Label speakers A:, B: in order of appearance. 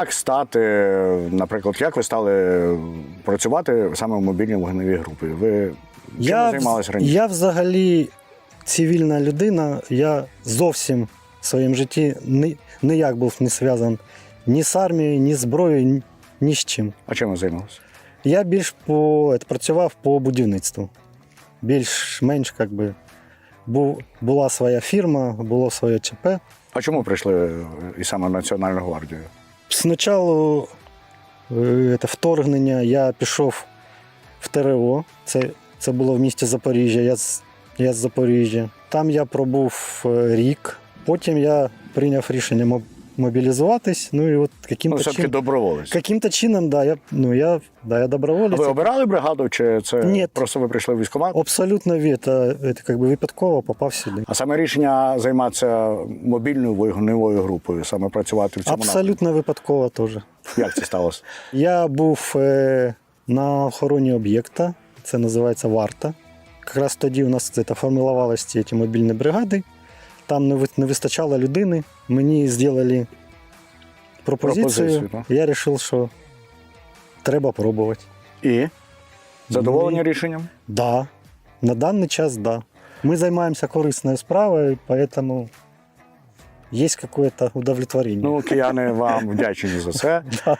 A: Як стати, наприклад, як ви стали працювати саме в мобільній вогневій групі? Ви чим
B: Я,
A: займалися раніше?
B: я взагалі цивільна людина, я зовсім в своєму житті ні- ніяк був не зв'язаний ні з армією, ні з зброєю, ні, ні з чим.
A: А чим ви займалися?
B: Я більш по, працював по будівництву. Більш-менш, як би, був, була своя фірма, було своє ЧП.
A: А чому прийшли і саме Національну гвардію?
B: Спочатку це вторгнення я пішов в ТРО. Це, це було в місті Запоріжжя. Я з, я з Запоріжжя. Там я пробув е, рік. Потім я прийняв рішення мобілізуватись. Ну і от
A: Ну,
B: каким-то,
A: все-таки
B: чин,
A: доброволець.
B: каким-то чином, да, я, ну, я, да, я
A: А ви обирали бригаду, чи це
B: Ні.
A: просто ви прийшли в військкомат?
B: Абсолютно від, це, це как би випадково попав сюди.
A: А саме рішення займатися мобільною вогневою групою, саме працювати в цьому
B: Абсолютно випадково теж.
A: Як це сталося?
B: Я був е, на охороні об'єкта, це називається варта. Якраз тоді у нас це, формувалися ці мобільні бригади. Там не, ви- не вистачало людини. Мені зробили пропозицію.
A: Пропозицію, так.
B: Я вирішив, що треба пробувати.
A: І задоволені
B: Ні.
A: рішенням?
B: Да. На даний час, да. Ми займаємося корисною справою, тому є якесь удовлетворення.
A: Ну, кияни вам вдячні за це.
B: Да.